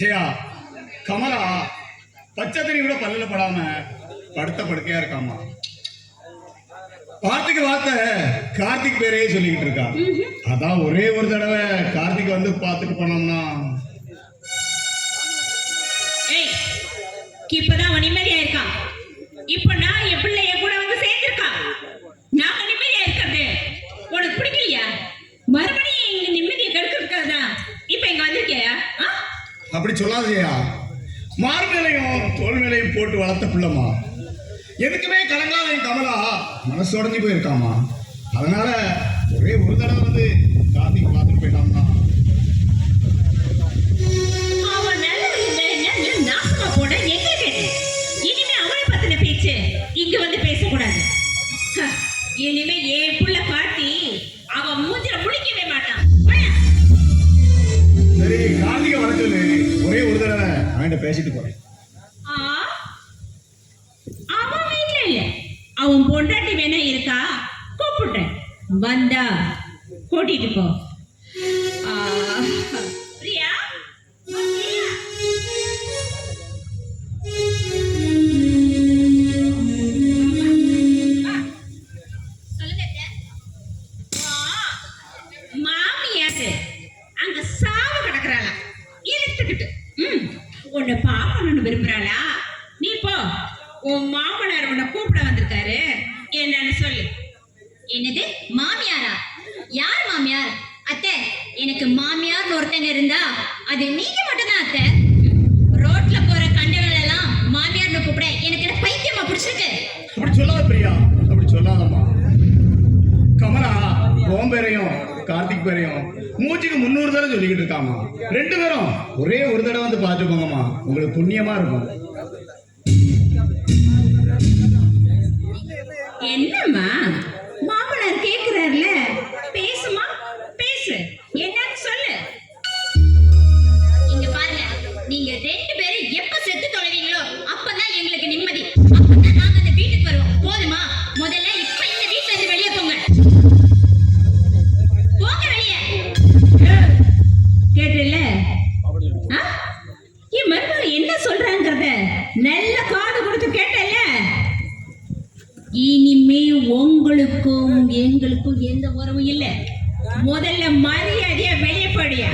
ஜெயா கமலா பச்சை தண்ணி கூட பல்லுல படாம படுத்த படுக்கையா இருக்காமா? வார்த்தைக்கு வார்த்தை கார்த்திக் பேரையே சொல்லிக்கிட்டு இருக்கா. அதான் ஒரே ஒரு தடவை கார்த்திக் வந்து பார்த்துட்டு போனோம்னா. இப்பதான் அவன் நிம்மதியா இருக்கான். இப்ப நான் என் பிள்ளை என் கூட வந்து சேர்ந்திருக்கான் நாம நிம்மதியா இருக்கிறது உனக்கு பிடிக்கலையா மறுபடியும் எங்க நிம்மதியை கெடுக்கிறதுக்காக இப்ப இங்க வந்திருக்கியா ஆ? அப்படி சொல்லாத ஜெயா மார் மேலையும் தோல் மேலையும் போட்டு வளர்த்த பிள்ளைமா எதுக்குமே கலங்காத என் கமலா. மனசு உடஞ்சி போயிருக்காமா அதனால ஒரே ஒரு தடவை வந்து கார்த்திக் பார்த்துட்டு பேச்சு இங்க வந்து பேசக்கூடாது. இனிமே என் புள்ள காட்டி அவன் மூஞ்சில முழிக்கவே மாட்டான். சரி கார்த்திகை பேசிட்டு போறேன். ஆ, அவன் வீட்ல இல்ல. அவன் பொண்டாட்டி வேணா இருக்கா? கூப்பிட்டேன் வந்தா கூட்டிட்டு போ. கூப்பிட என்னன்னு சொல்லு. என்னது? மாமியாரா? யார் மாமியார்? அத்தை எனக்கு மாமியார்னு ஒருத்தங்க இருந்தா அது நீங்க மட்டும்தான் அத்தை. ரோட்ல போற கண்டவர்கள் எல்லாம் மாமியார்னு கூப்பிட எனக்கு என்ன பைத்தியமா பிடிச்சிருக்கு? அப்படி சொல்லாத பிரியா. அப்படி சொல்லாதம்மா. கமலா உன் பேரையும் கார்த்திக் பேரையும் மூச்சுக்கு முன்னூறு தடவை சொல்லிக்கிட்டு இருக்காமா ரெண்டு பேரும் ஒரே ஒரு தடவை வந்து பார்த்து போங்கம்மா. உங்களுக்கு புண்ணியமா இருக்கும். என்னன்னு சொல்லு? இங்க பாருங்க நீங்க ரெண்டு பேரும் எப்ப செத்து தொலைவீங்களோ அப்பதான் எங்களுக்கு நிம்மதி. அப்பதான் நாங்க அந்த வீட்டுக்கு வருவோம். போதுமா? முதல்ல இப்ப இந்த வீட்டுல இருந்து வெளியே போங்க. போங்க வெளியே. கேட்டல என் மருமக என்ன சொல்றாங்கிறத நல்ல காது கொடுத்து கேட்டல இனிமே உங்களுக்கும் எங்களுக்கும் எந்த உறவும் இல்ல. முதல்ல மரியாதைய வெளியே போடியா?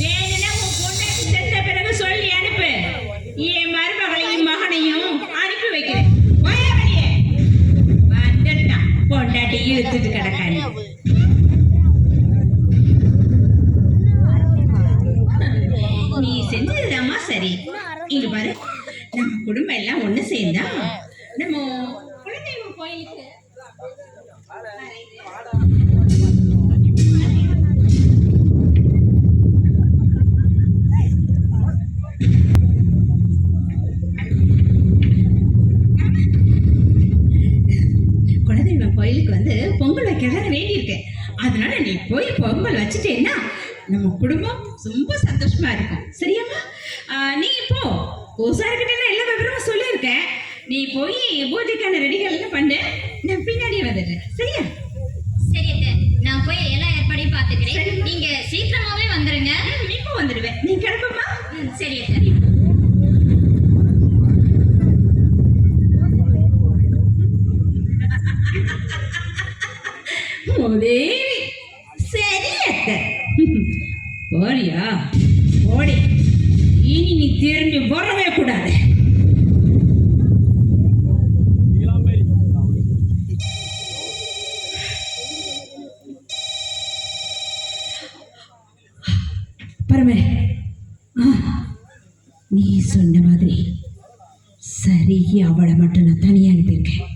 வேணும்னா உன் பொண்டாட்டி செத்த பிறகு சொல்லி அனுப்பு. என் மருமகளையும் மகனையும் அனுப்பி வைக்கிறேன். வந்துட்டான் பொண்டாட்டி இழுத்துட்டு கிடக்கானு. நீ செஞ்சதுதாம்மா சரி. இங்க பாரு. நம்ம குடும்பம் எல்லாம் ஒண்ணு சேர்ந்தா நம்ம குழந்தைங்க கோயிலுக்கு வைக்கிறதா வேண்டியிருக்கு அதனால நீ போய் பொங்கல் வச்சுட்டேன்னா நம்ம குடும்பம் ரொம்ப சந்தோஷமா இருக்கும். சரியாம்மா? ஆஹ் நீ இப்போ உசார்கிட்ட எல்லா விவரமும் சொல்லியிருக்கேன். நீ போய் பூஜைக்கான ரெடிகள் பண்ணு. நான் பின்னாடியே வந்துடுறேன். சரியா? சரி நான் போய் எல்லா ஏற்பாடையும் பாத்துக்கிறேன் சரிம்மா. நீங்க சீக்கிரமாவே வந்துருங்க. இப்போ வந்துடுவேன். நீ கிளம்புமா ம், சரி அத்தை. சரியத்த போறியா? போடி. இனி நீ திரும்பி வரவே கூடாது. பரமே. நீ சொன்ன மாதிரி சரி அவளை மட்டும் நான் தனியா அனுப்பியிருக்கேன்.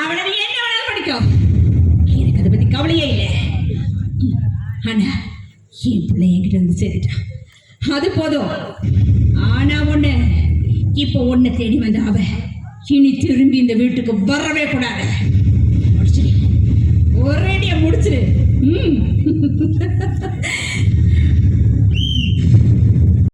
அவளை நீ என்ன வேணாலும் படிக்கும் கவலையே இல்லை. ஆனா என் பிள்ளை என்கிட்ட வந்து சேர்த்துட்டான் அது போதும். ஆனா ஒண்ணு இப்போ ஒண்ணு தேடி வந்த அவ இனி திரும்பி இந்த வீட்டுக்கு வரவே கூடாது. முடிச்சிடு ஒரேடியா முடிச்சிடு ம்.